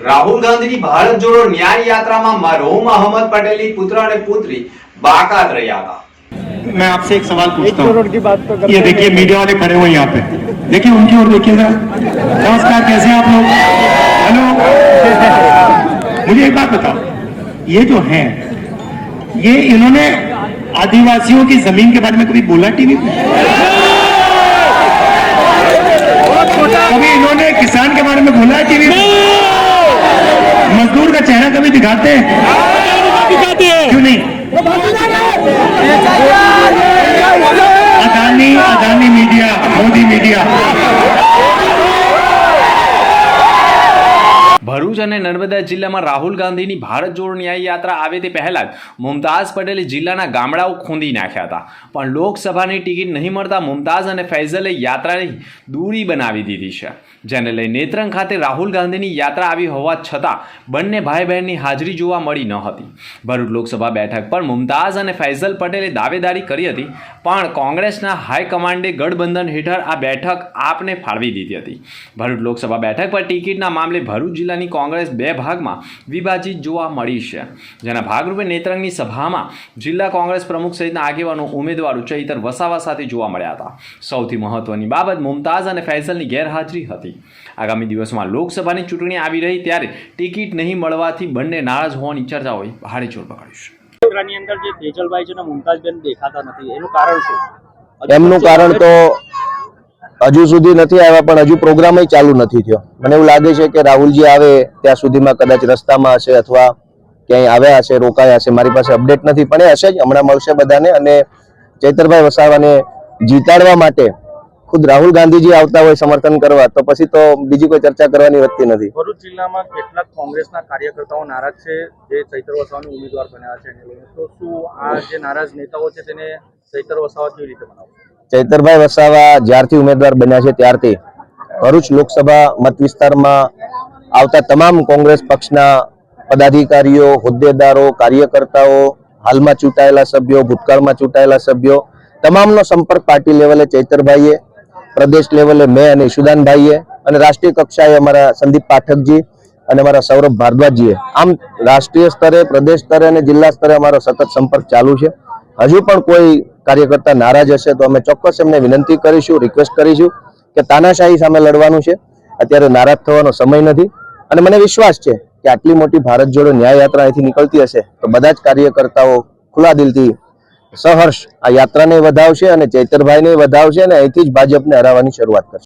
રાહુલ ગાંધીની ભારત જોડો ન્યાય યાત્રામાં મરહુમ અહમદ પટેલની પુત્ર અને પુત્રી બાકાત રહ્યા હતા मैं आपसे एक सवाल एक पूछता करोड़ हूँ की बात तो करते ये हैं। देखिए मीडिया वाले खड़े हुए हैं यहाँ पे देखिए उनकी ओर देखिएगा नमस्कार कैसे हैं आप लोग हेलो मुझे एक बात बताओ ये जो हैं ये इन्होंने आदिवासियों की जमीन के बारे में कभी बोला टीवी में कभी इन्होंने किसान के बारे में बोला है टीवी में मजदूर का चेहरा कभी दिखाते हैं क्यों नहीं अदानी अदानी मीडिया मोदी मीडिया ભરૂચ અને નર્મદા જિલ્લામાં રાહુલ ગાંધીની ભારત જોડો ન્યાય યાત્રા આવે તે પહેલાં જ મુમતાઝ પટેલે જિલ્લાના ગામડાઓ ખૂંદી નાખ્યા હતા. પણ લોકસભાની ટિકિટ નહીં મળતા મુમતાઝ અને ફૈઝલે યાત્રાની દૂરી બનાવી દીધી છે. જેને લઈ નેત્રંગ ખાતે રાહુલ ગાંધીની યાત્રા આવી હોવા છતાં બંને ભાઈ બહેનની હાજરી જોવા મળી ન હતી. ભરૂચ લોકસભા બેઠક પર મુમતાઝ અને ફૈઝલ પટેલે દાવેદારી કરી હતી, પણ કોંગ્રેસના હાઈકમાન્ડે ગઠબંધન હેઠળ આ બેઠક આપને ફાળવી દીધી હતી. ભરૂચ લોકસભા બેઠક પર ટિકિટના મામલે ભરૂચ જિલ્લાની કોંગ્રેસ બે ભાગમાં વિભાજિત જોવા મળી છે. જેના ભાગરૂપે નેત્રંગની સભામાં જિલ્લા કોંગ્રેસ પ્રમુખ સહિતના આગેવાનો ઉમેદવારો ચૈતર વસાવા સાથે જોવા મળ્યા હતા. સૌથી મહત્વની બાબત મુમતાઝ અને ફૈઝલની ગેરહાજરી હતી. આગામી દિવસમાં લોકસભાની ચૂંટણી આવી રહી ત્યારે ટિકિટ નહીં મળવાથી બંને નારાજ હોવાની ચર્ચાઓએ ભારે જોર પકડ્યું છે. અંદર જે ફેજલભાઈ છે ને મુમતાજબેન દેખાતા નથી એનું કારણ શું? એમનું કારણ તો હજુ સુધી નથી આવ્યા, પણ હજુ પ્રોગ્રામ ચાલુ નથી થયો. મને એવું લાગે છે કે રાહુલજી આવે ત્યાં સુધીમાં કદાચ રસ્તામાં હશે અથવા ક્યાંય આવ્યા હશે, રોકાયા હશે. મારી પાસે અપડેટ નથી, પણ એ હશે જ. હમણાં મળશે બધાને અને ચૈતરભાઈ વસાવાને જીતાડવા માટે ખુદ રાહુલ ગાંધીજી આવતા હોય સમર્થન કરવા, તો પછી તો બીજી કોઈ ચર્ચા કરવાની વધતી નથી. ભરૂચ જિલ્લામાં કેટલાક કોંગ્રેસના કાર્યકર્તાઓ નારાજ છે, જે ચૈતર વસાવાની ઉમેદવાર બન્યા છે તો શું આ જે નારાજ નેતાઓ છે તેને ચૈતર વસાવા કેવી રીતે બનાવશે ચૈતરભાઈ વસાવા જ્યારથી ઉમેદવાર બન્યા છે ત્યારથી ભરૂચ લોકસભા મત વિસ્તારમાં આવતા તમામ કોંગ્રેસ પક્ષના પદાધિકારીઓ, હોદ્દેદારો, કાર્યકર્તાઓ, હાલમાં ચૂંટાયેલા સભ્યો, ભૂતકાળમાં ચૂંટાયેલા સભ્યો, તમામનો સંપર્ક પાર્ટી લેવલે ચૈતરભાઈએ, પ્રદેશ લેવલે મેં અને ઈશુદાનભાઈએ અને રાષ્ટ્રીય કક્ષાએ અમારા સંદીપ પાઠકજી અને અમારા સૌરભ ભારદ્વાજજીએ. આમ રાષ્ટ્રીય સ્તરે, પ્રદેશ સ્તરે અને જિલ્લા સ્તરે અમારો સતત સંપર્ક ચાલુ છે. હજુ પણ કોઈ કાર્યકર્તા નારાજ હશે તો અમે ચોક્કસ એમને વિનંતી કરીશું રિક્વેસ્ટ કરીશું કે તાનાશાહી સામે લડવાનું છે. અત્યારે નારાજ થવાનો સમય નથી. અને મને વિશ્વાસ છે કે આટલી મોટી ભારત જોડો ન્યાય યાત્રા અહીંથી નીકળતી હશે તો બધા જ કાર્યકર્તાઓ ખુલ્લા દિલથી સહર્ષ આ યાત્રાને વધાવશે અને ચૈતરભાઈને વધાવશે અને અહીંથી જ ભાજપને હરાવવાની શરૂઆત કરશે.